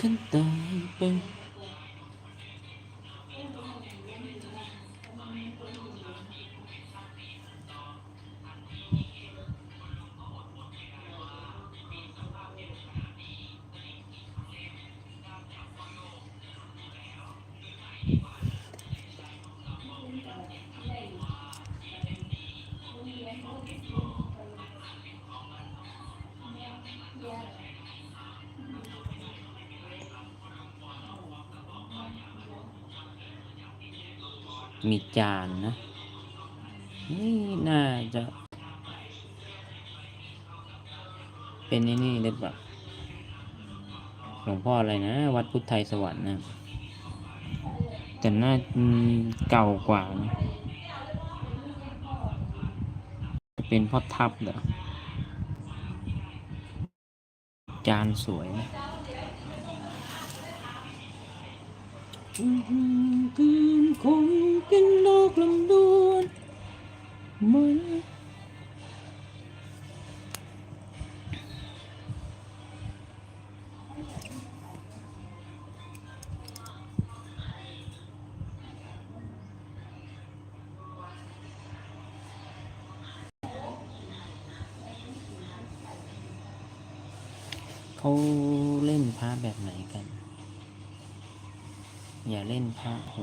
กันตายไป มีจานนะ นี่น่าจะ เป็นไอ้นี่หรือเปล่าหลวงพ่ออะไรนะ วัดพุทธไทยสวรรค์นะ แต่น่าเก่ากว่านะจะเป็นพ่อทับเหรอจานสวยนะคืนคง ลำดวนเหมือนเขาเล่นพระแบบไหนกัน อย่าเล่นพระโห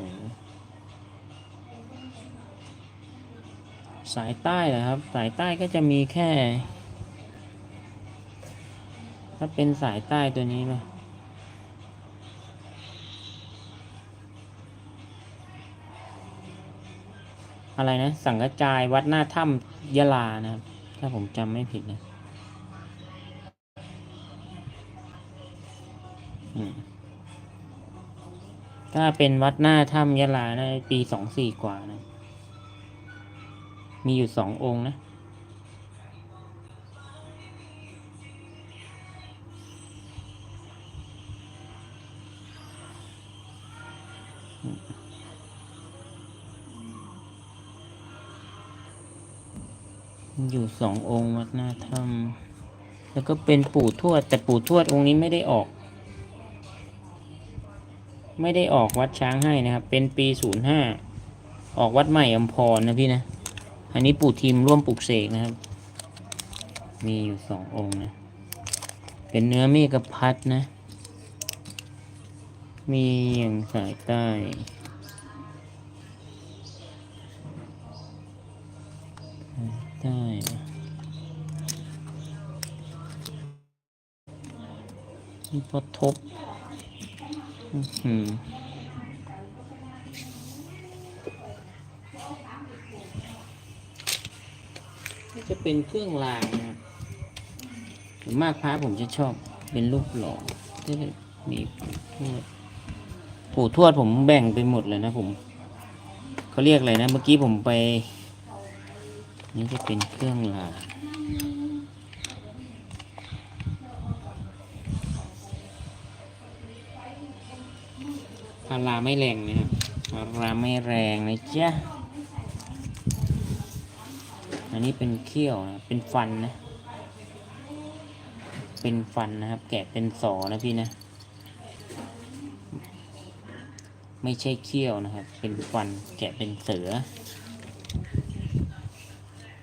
สายใต้เหรอครับ สายใต้ก็จะมีแค่ ถ้าเป็นสายใต้ตัวนี้ป่ะอะไรนะ สังกจายวัดหน้าถ้ำยะลานะครับ ถ้าผมจำไม่ผิดนะถ้าเป็นวัดหน้าถ้ำยะลานะปีสองสี่กว่านะ มีอยู่สององค์นะ อยู่สององค์วัดหน้าถ้ำแล้วก็เป็นปู่ทวด แต่ปู่ทวดองค์นี้ไม่ได้ออก ไม่ได้ออกวัดช้างให้นะครับ เป็นปีศูนย์ห้าออกวัดใหม่อมพรนะพี่นะ อันนี้ปู่ทีมร่วมปลูกเสกนะครับ มีอยู่สององค์นะ เป็นเนื้อเมฆพัดนะ มีอย่างสายใต้สายใต้นี่พอทบ อื้อ เป็นเครื่องรางนะมากพระผมจะชอบเป็นรูปหล่อที่มีปู่ทวดปู่ทวดผมแบ่งไปหมดเลยนะผมเขาเรียกอะไรนะเมื่อกี้ผมไป นี่จะเป็นเครื่องรางพาราไม่แรงนะครับพาราไม่แรงนะจ๊ะ อันนี้เป็นเขี้ยวนะเป็นฟันนะ เป็นฟันนะครับ แกะเป็นสอนะพี่นะ ไม่ใช่เขี้ยวนะครับ เป็นฟันแกะเป็นเสือ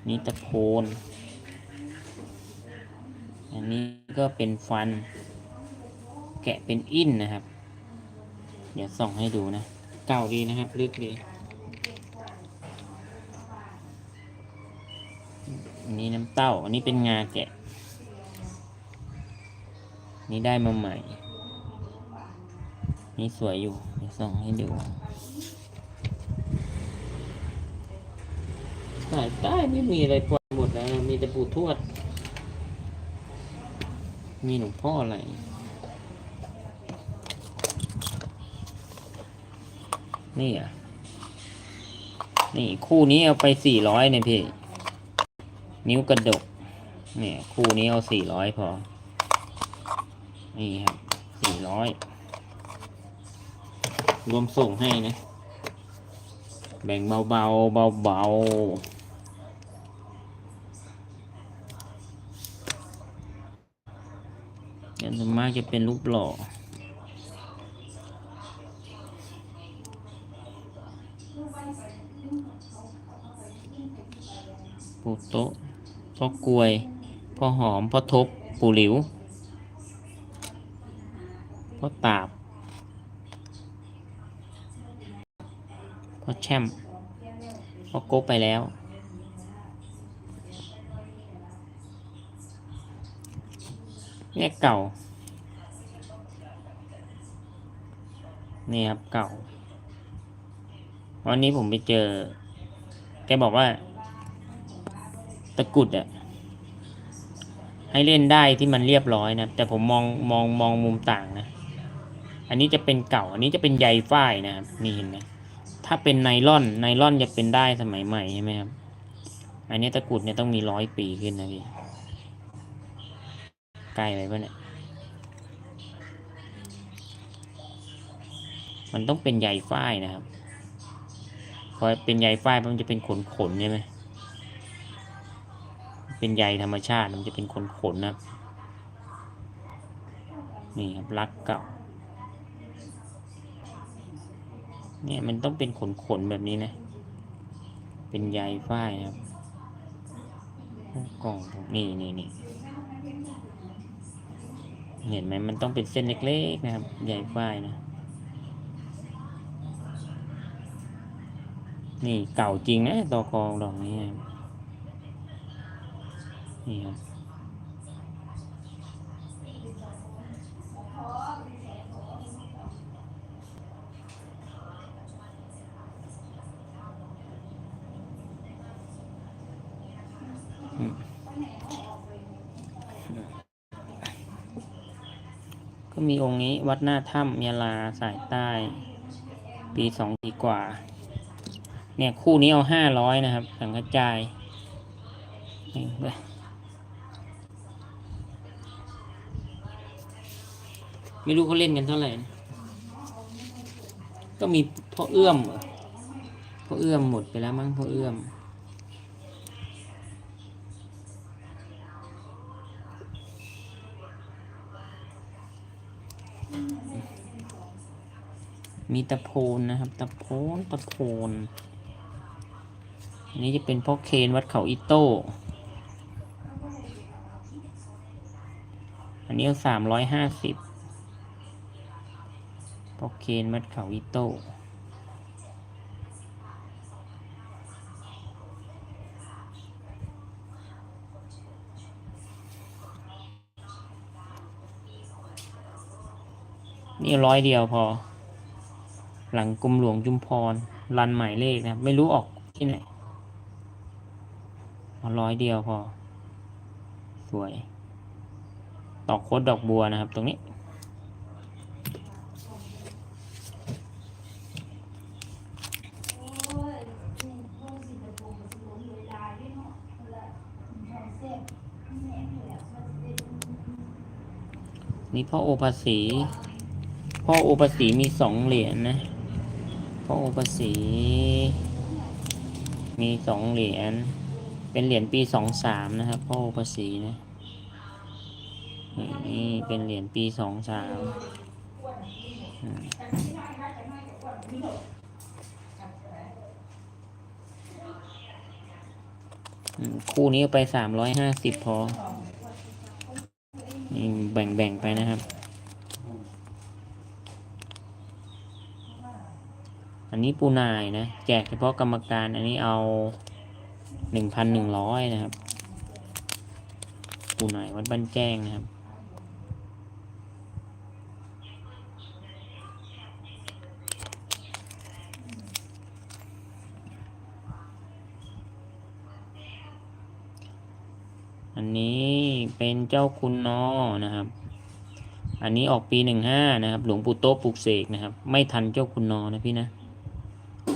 นี่ตะโพน อันนี้ก็เป็นฟัน แกะเป็นอินนะครับ เดี๋ยวส่องให้ดูนะ เก่าดีนะครับลึกดี อั นี้น้ำเต้า อันนี้เป็นงาแกะ นี่ได้มาใหม่ นี่สวยอยู่เดี๋ยวส่งให้ดูสายใต้ไม่มีอะไรปล่อยหมดแล้ว มีแต่ปู่ทวด มีหลวงพ่ออะไรนี่อะ นี่คู่นี้เอาไปสี่ร้อยเนี่ยพี่ นิ้วกระดก เนี่ย คู่นี้เอาสี่ร้อยพอ นี่ครับสี่ร้อยรวมส่งให้นะ แบ่งเบาเบาเบาๆส่วนมากจะเป็นรูปหล่อ ปูโต๊ะ พ่อกลวย พ่อหอม พ่อทบ ปูหลิว พ่อตาบ พ่อแช่ม พ่อโกบไปแล้วเนี่ยเก่า นี่ครับเก่า วันนี้ผมไปเจอ แกบอกว่า ตะกุดอะให้เล่นได้ที่มันเรียบร้อยนะ แต่ผมมองมองมองมุมต่างนะ อันนี้จะเป็นเก่า อันนี้จะเป็นใยฝ้ายนะครับนี่เห็นไหมถ้าเป็นไนล่อนไนล่อนจะเป็นได้สมัยใหม่ใช่ไหมครับ อันนี้ตะกุดเนี่ยต้องมีร้อยปีขึ้นนะพี่ใกล้ไปปะเนี่ย มันต้องเป็นใยฝ้ายนะครับ พอเป็นใยฝ้ายมันจะเป็นขนขนใช่ไหม เป็นใยธรรมชาติมันจะเป็นขนขนนะครับนี่ครับรักเก่าเนี่ยมันต้องเป็นขนขนแบบนี้นะ เป็นใยฝ้ายครับกล่องนี่นี่นี่เห็นไหมมันต้องเป็นเส้นเล็กๆนะครับ ใยฝ้ายนะนี่เก่าจริงนะตอกองดอกนี้ครับ นี่ครับอืมก็มีองค์นี้วัดหน้าถ้ำยาลาสายใต้ ปีสองปีกว่า เนี่ย คู่นี้เอาห้าร้อยนะครับ สังกระจาย ไม่รู้เขาเล่นกันเท่าไหร่นะก็มีพ่อเอื้อมพ่อเอื้อมหมดไปแล้วมั้งพ่อเอื้อมมีตะโพนนะครับ ตะโพนตะโพนอันนี้จะเป็นพ่อเคนวัดเขาอิโต้อันนี้สามร้อยห้าสิบ พ่อเคนวัดเขาอิโต้นี่ร้อยเดียวพอ หลังกรมหลวงจุมพร รันหมายเลขนะไม่รู้ออกที่ไหนร้อยเดียวพอ สวย ตอกโคดดอกบัวนะครับตรงนี้ นี่พ่อโอภาสีพ่อโอภาสีมีสองเหรียญนะพ่อโอภาสีมีสองเหรียญเป็นเหรียญปีสองสามนะครับพ่อโอภาสีนะนี่เป็นเหรียญปีสองสามคู่นี้ไปสามร้อยห้าสิบพอ แบ่งๆไปนะครับ อันนี้ปูนายนะ แจกเฉพาะกรรมการอันนี้เอาหนึ่งพันหนึ่งร้อยนะครับปูนายวัดบ้านแจ้งนะครับ อันนี้ เป็นเจ้าคุณนอนะครับ อันนี้ออกปีหนึ่งห้านะครับ หลวงปู่โต๊ะปลุกเสกนะครับ ไม่ทันเจ้าคุณนอนะพี่นะ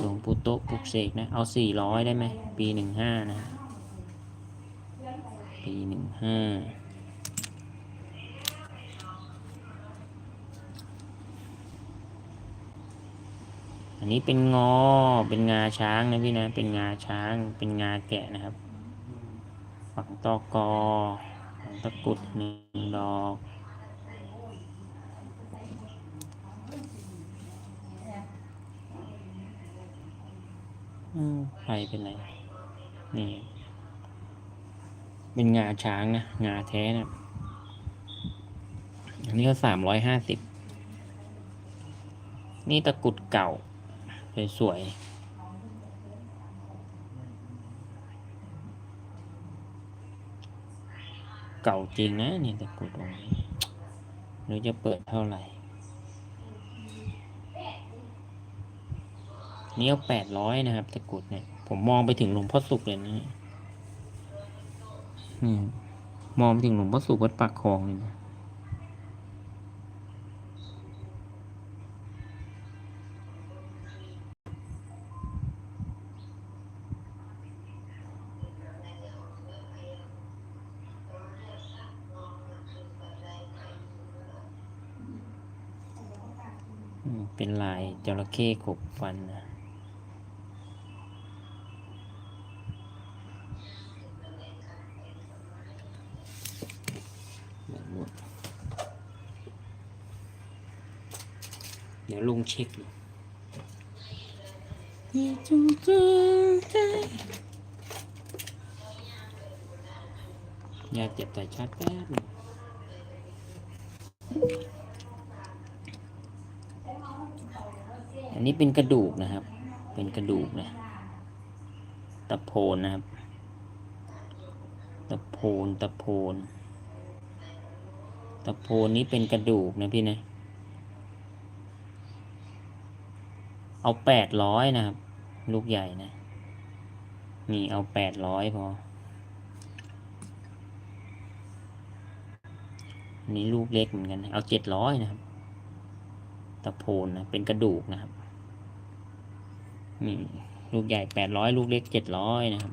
หลวงปู่โต๊ะปลุกเสกนะ เอาสี่ร้อยได้ไหม ปีหนึ่งห้านะ ปีหนึ่งห้าอันนี้เป็นงอ เป็นงาช้างนะพี่นะ เป็นงาช้าง เป็นงาแกะนะครับ ฝังตอกอ ตะกุดหนึ่งดอกอืมไฟเป็นไร นี่ เป็นงาช้างนะ งาแท้นะ อันนี้ก็สามร้อยห้าสิบ นี่ตะกุดเก่า สวยๆ ก่าจริงนะนี่ตะกรุดองค์นี้หรือจะเปิดเท่าไหร่นี่เอาแปดร้อยนะครับตะกรุดเนี่ย ผมมองไปถึงหลวงพ่อสุขเลยนะนี่มองไปถึงหลวงพ่อสุขวัดปากคลองเลยนะ เป็นลายจระเข้ขบฟันนะเดี๋ยวลุงเช็คดูอยาเจ็บแต่ชัดแป๊บ นี้เป็นกระดูกนะครับ เป็นกระดูกนะตะโพนนะครับ ตะโพนตะโพนตะโพนนี้เป็นกระดูกนะพี่นะ เอาแปดร้อยนะครับ ลูกใหญ่นะ นี่เอาแปดร้อยพออันนี้ลูกเล็กเหมือนกัน เอาเจ็ดร้อยนะครับ ตะโพนนะ เป็นกระดูกนะครับ นี่ลูกใหญ่แปดร้อยลูกเล็กเจ็ดร้อยนะครับ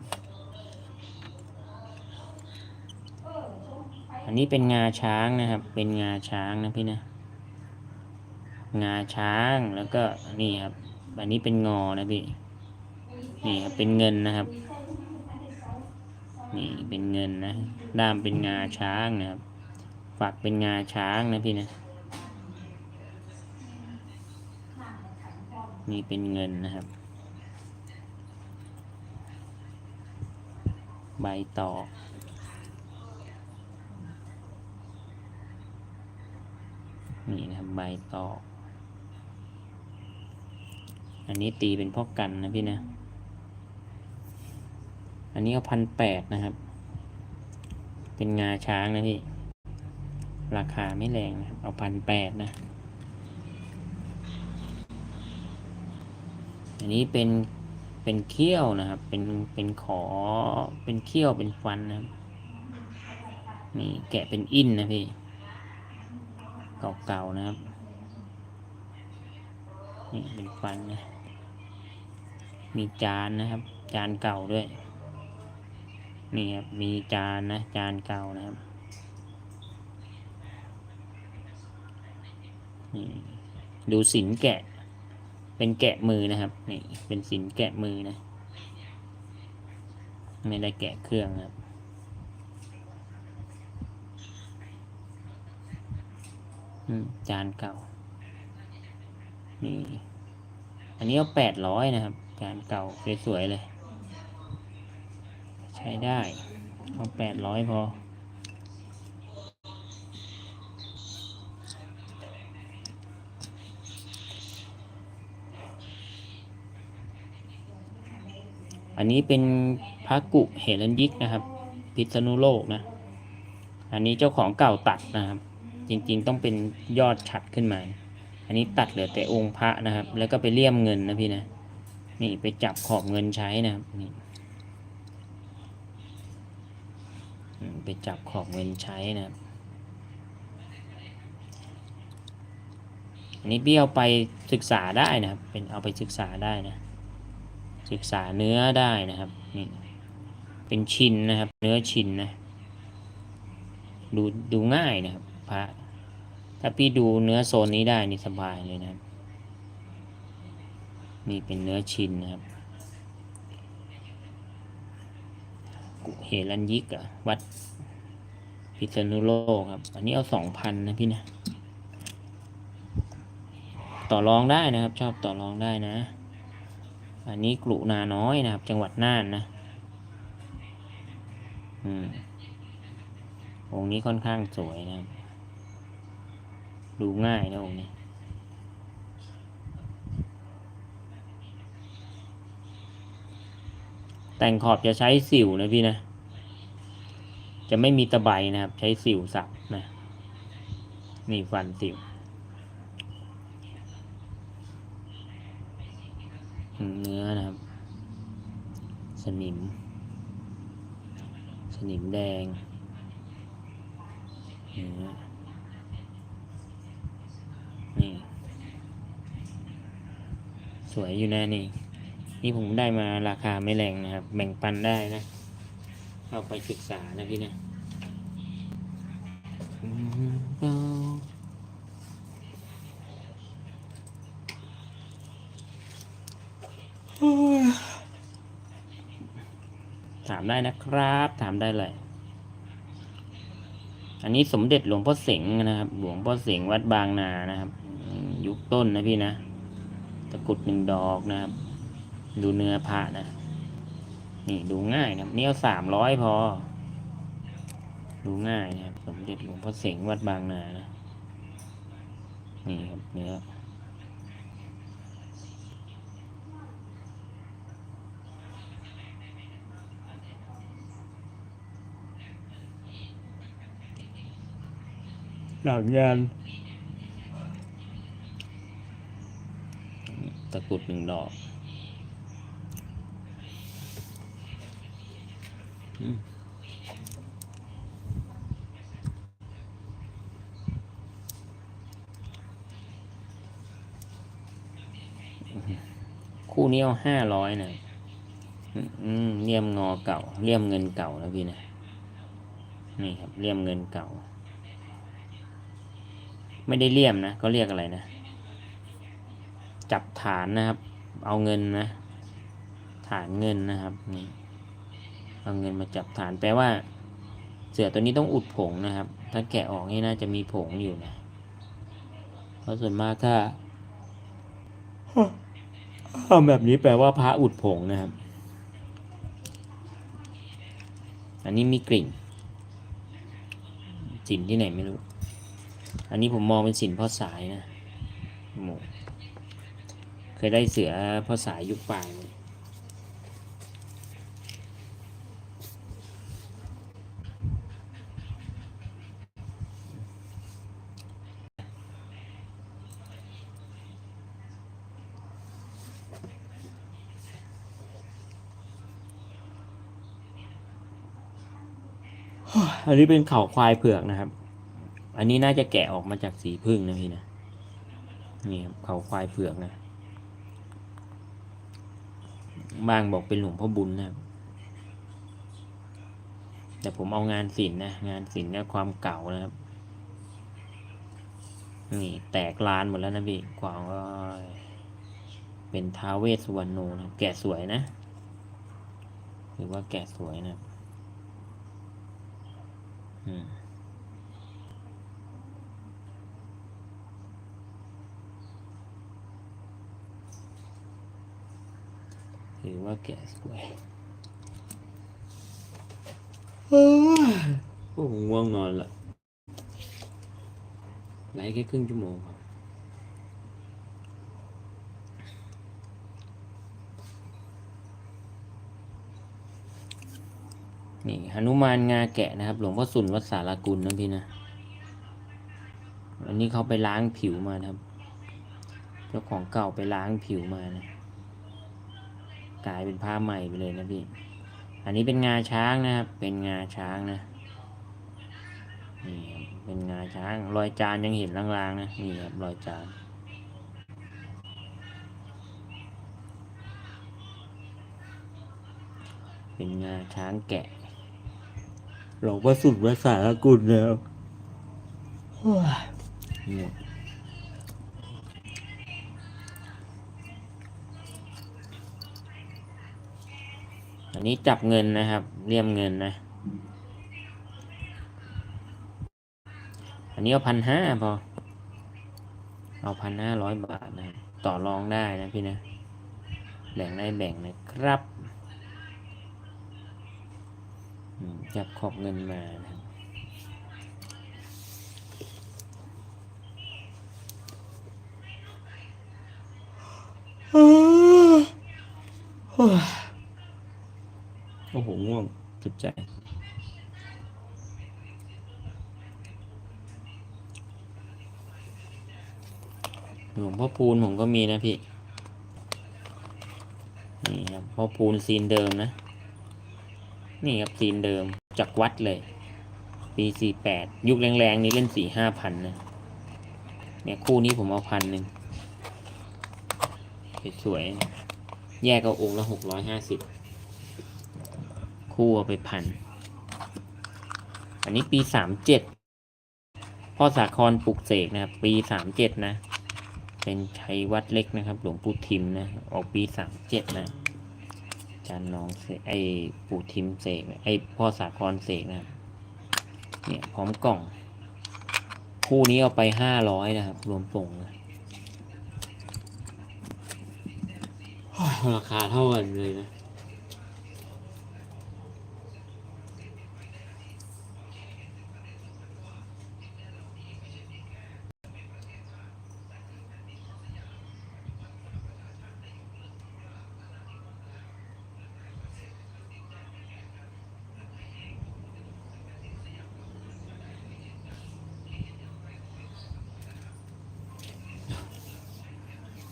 อันนี้เป็นงาช้างนะครับ เป็นงาช้างนะพี่นะ งาช้างแล้วก็นี่ครับ อันนี้เป็นงอนะพี่ นี่ครับเป็นเงินนะครับ นี่เป็นเงินนะ ด้ามเป็นงาช้างนะครับ ฝักเป็นงาช้างนะพี่นะ นี่เป็นเงินนะครับ ใบตอกนี่นะครับใบตอกอันนี้ตีเป็นพ่อกันนะพี่นะ อันนี้เอาพันแปดนะครับ เป็นงาช้างนะพี่ ราคาไม่แรงนะครับ เอาพันแปดนะ อันนี้เป็น เป็นเขี้ยวนะครับ เป็นเป็นขอ เป็นเขี้ยวเป็นฟันนะครับนี่แกะเป็นอินนะพี่ เก่าๆนะครับ นี่เป็นฟันนะ มีจานนะครับ จานเก่าด้วย นี่ครับ มีจานนะ จานเก่านะครับนี่ดูสินแกะ เป็นแกะมือนะครับนี่เป็นสินแกะมือนะ ไม่ได้แกะเครื่องครับอืมจานเก่า นี่ อันนี้เอาแปดร้อยนะครับ จานเก่าสวยๆเลย ใช้ได้ เอาแปดร้อยพอ อันนี้เป็นพระกุเหรัญยิกนะครับ พิษณุโลกนะ อันนี้เจ้าของเก่าตัดนะครับ จริงๆต้องเป็นยอดฉัดขึ้นมา อันนี้ตัดเหลือแต่องค์พระนะครับ แล้วก็ไปเลี่ยมเงินนะพี่นะ นี่ไปจับขอบเงินใช้นะครับนี่ไปจับขอบเงินใช้นะครับอันนี้พี่เอาไปศึกษาได้นะครับ เป็นเอาไปศึกษาได้นะ ศึกษาเนื้อได้นะครับนี่เป็นชินนะครับ เนื้อชินนะ ดูดูง่ายนะครับพระถ้าพี่ดูเนื้อโซนนี้ได้นี่สบายเลยนะครับนี่เป็นเนื้อชินนะครับกุเฮรันยิกอะวัดพิษณุโลกครับ อันนี้เอาสองพันนะพี่นะ ต่อรองได้นะครับ ชอบต่อรองได้นะ อันนี้กลุนาน้อยนะครับ จังหวัดน่านนะอืมองค์นี้ค่อนข้างสวยนะ ดูง่ายนะองค์นี้แต่งขอบจะใช้สิวนะพี่นะ จะไม่มีตะไบนะครับ ใช้สิวสับนะ นี่ฟันสิวอืม เนื้อนะครับ สนิม สนิมแดงเนื้อนี่ สวยอยู่นะนี่ นี่ผมได้มาราคาไม่แรงนะครับ แบ่งปันได้นะ เอาไปศึกษานะพี่นะอืมเอาถามได้นะครับ ถามได้เลย อันนี้สมเด็จหลวงพ่อเสงนะครับ หลวงพ่อเสงวัดบางนานะครับ ยุคต้นนะพี่นะ ตะกรุดหนึ่งดอกนะครับ ดูเนื้อพระนะ นี่ดูง่ายนะครับเนี่เอาสามร้อยพอ ดูง่ายนะครับ สมเด็จหลวงพ่อเสงวัดบางนานะ นี่ครับเนื้อ หลังยานตะกุดหนึ่งดอกคู่นี้เอาห้าร้อยนะอืมอืมเลี่ยมงอเก่า เลี่ยมเงินเก่านะพี่นะ นี่ครับ เลี่ยมเงินเก่า ไม่ได้เลี่ยมนะเขาเรียกอะไรนะ จับฐานนะครับ เอาเงินนะ ฐานเงินนะครับนี่เอาเงินมาจับฐานแปลว่า เสือตัวนี้ต้องอุดผงนะครับ ถ้าแกะออกนี่น่าจะมีผงอยู่นะเพราะส่วนมากถ้าทำแบบนี้แปลว่าพระอุดผงนะครับ อันนี้มีกลิ่นสินที่ไหนไม่รู้ อันนี้ผมมองเป็นสินพ่อสายนะหมูเคยได้เสือพ่อสายยุคปลายเลยอันนี้เป็นเข่าควายเผือกนะครับ อันนี้น่าจะแกะออกมาจากสีพึ่งนะพี่นะนี่ครับเขาควายเผือกนะบางบอกเป็นหลวงพ่อบุญนะครับแต่ผมเอางานศิลป์นะ งานศิลป์เนี่ยความเก่านะครับ นี่แตกลานหมดแล้วนะพี่กวางก็เป็นท้าวเวสุวรรณโนนะแกะสวยนะหรือว่าแกะสวยนะอืม ถือว่าแกะสวยโอ้โหง่วงนอนละไหลแค่ครึ่งชั่วโมงครับนี่หนุมานงาแกะนะครับ หลวงพ่อสุนวัดสารกุลนะพี่นะ อันนี้เขาไปล้างผิวมานะครับ เจ้าของเก่าไปล้างผิวมานะ กลายเป็นผ้าใหม่ไปเลยนะพี่ อันนี้เป็นงาช้างนะครับ เป็นงาช้างนะนี่ครับเป็นงาช้างรอยจานยังเห็นลางๆนะนี่ครับรอยจานเป็นงาช้างแกะหลวงพ่อสุดวัดสารกุลแล้วหมด นี้จับเงินนะครับเลี่ยมเงินนะ อันนี้เอาพันห้าพอ เอาพันห้าร้อยบาทนะ ต่อรองได้นะพี่นะ แบ่งได้แบ่งนะครับจับขอบเงินมานะครับโอ้ โอ้โห ง่วงจุดใจ หลวงพ่อพูนผมก็มีนะพี่ นี่ครับพ่อพูนซีนเดิมนะ นี่ครับซีนเดิมจากวัดเลย ปีสี่แปดยุคแรงๆ นี้เล่นสี่ห้าพันนะ เนี่ยคู่นี้ผมเอาพันหนึ่งสวยๆแยกเอาองค์ละหกร้อยห้าสิบ คู่เอาไปพัน อันนี้ปีสามเจ็ดพ่อสาครปลุกเสกนะครับ ปีสามเจ็ดนะ เป็นชัยวัดเล็กนะครับ หลวงปู่ทิมนะ ออกปีสามเจ็ดนะจารย์น้องเสกไอ้ปู่ทิมเสกไอ้พ่อสาครเสกนะ เนี่ยพร้อมกล่อง คู่นี้เอาไปห้าร้อยนะครับ รวมส่งนะราคาเท่ากันเลยนะ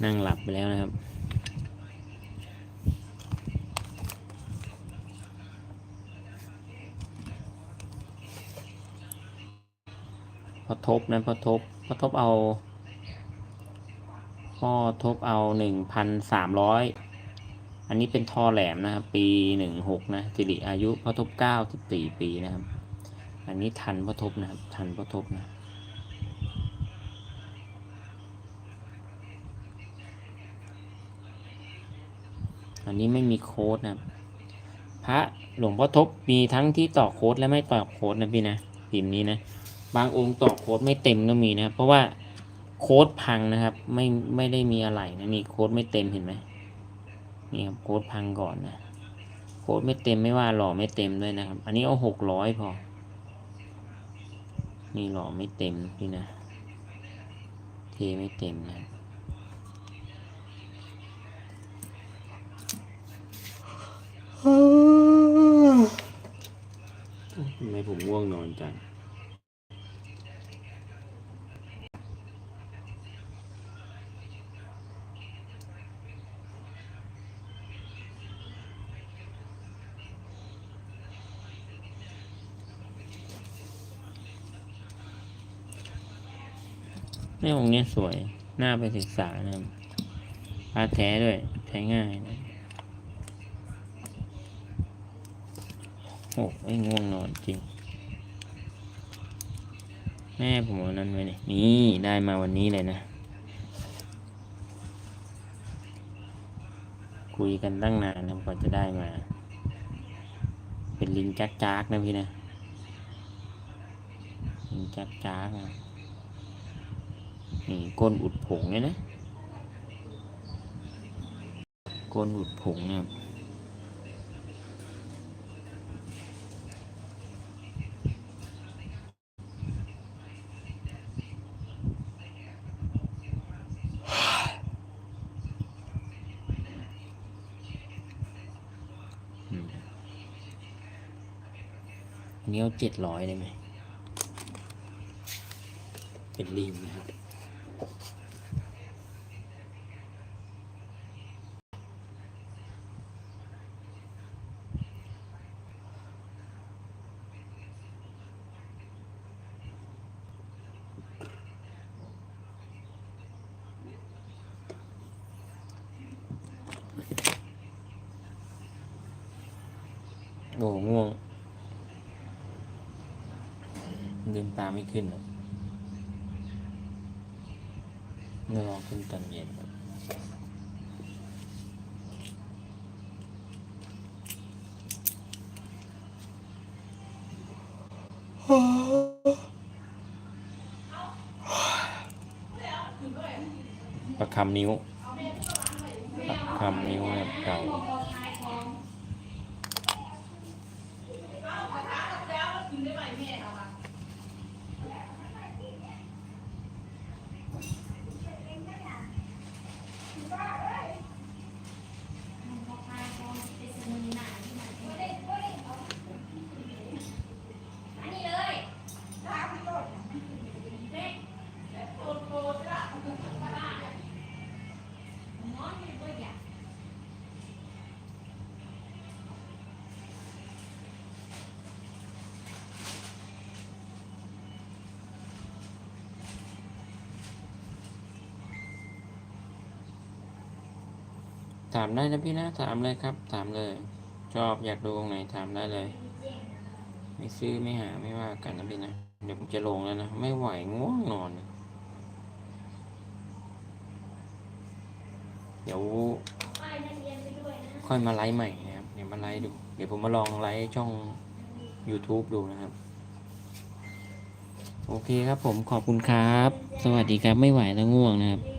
นั่งหลับไปแล้วนะครับ พอทบนะพอทบพอทบเอาพ่อทบเอาหนึ่งพันสามร้อยอันนี้เป็นทอแหลมนะครับ ปีหนึ่งหกนะสิริอายุพอทบเก้าสิบสี่ปีนะครับ อันนี้ทันพอทบนะครับ ทันพอทบนะ อั นนี้ไม่มีโค้ดนะพระหลวงพ่อทบมีทั้งที่ต่อโค้ดและไม่ต่อโค้ดนะพี่นะพิมพ์นี้นะบางองค์ต่อโค้ดไม่เต็มก็มีนะเพราะว่าโค้ดพังนะครับไม่ไม่ได้มีอะไรนะนี่โค้ดไม่เต็มเห็นไหมนี่ครับโค้ดพังก่อนนะโค้ดไม่เต็มไม่ว่าหล่อไม่เต็มด้วยนะครับ อันนี้เอาหกร้อยพอ นี่หล่อไม่เต็มพี่นะเทไม่เต็มนะครับ ทำไมผมง่วงนอนจัง นี่องค์เนี้ยสวย หน่าไปศึกษานะครับพาแท้ด้วยใช้ง่ายนะ อ้ไอ้ง่วงนอนจริง แม่ผมเอานั้นไว้นี่นี่ได้มาวันนี้เลยนะ คุยกันตั้งนานนะกว่าจะได้มา เป็นลิงจักจักนะพี่นะลิงจักจักนะนี่ก้นอุดผงเนี่ยนะก้นอุดผงเนะครับ อืมอั นนี้เอาเจ็ดร้อยได้ไหม เป็นลิงนะครับโอ้ ง่วงลืมตาไม่ขึ้นหรอกเมื่อรอขึ้นตอนเย็นครับประคำนิ้วประคำนิ้วนะครับเก่า ถามได้นะพี่นะถามเลยครับ ถามเลย ชอบอยากดูตรงไหนถามได้เลย ไม่ซื้อไม่หาไม่ว่ากันนะพี่นะเดี๋ยวผมจะลงแล้วนะ ไม่ไหวง่วงนอน เดี๋ยวค่อยมาไลฟ์ใหม่นะครับ เดี๋ยวมาไลฟ์ดู เดี๋ยวผมมาลองไลฟ์ช่อง YouTube ดูนะครับ โอเคครับผมขอบคุณครับ สวัสดีครับไม่ไหวแล้วง่วงนะครับ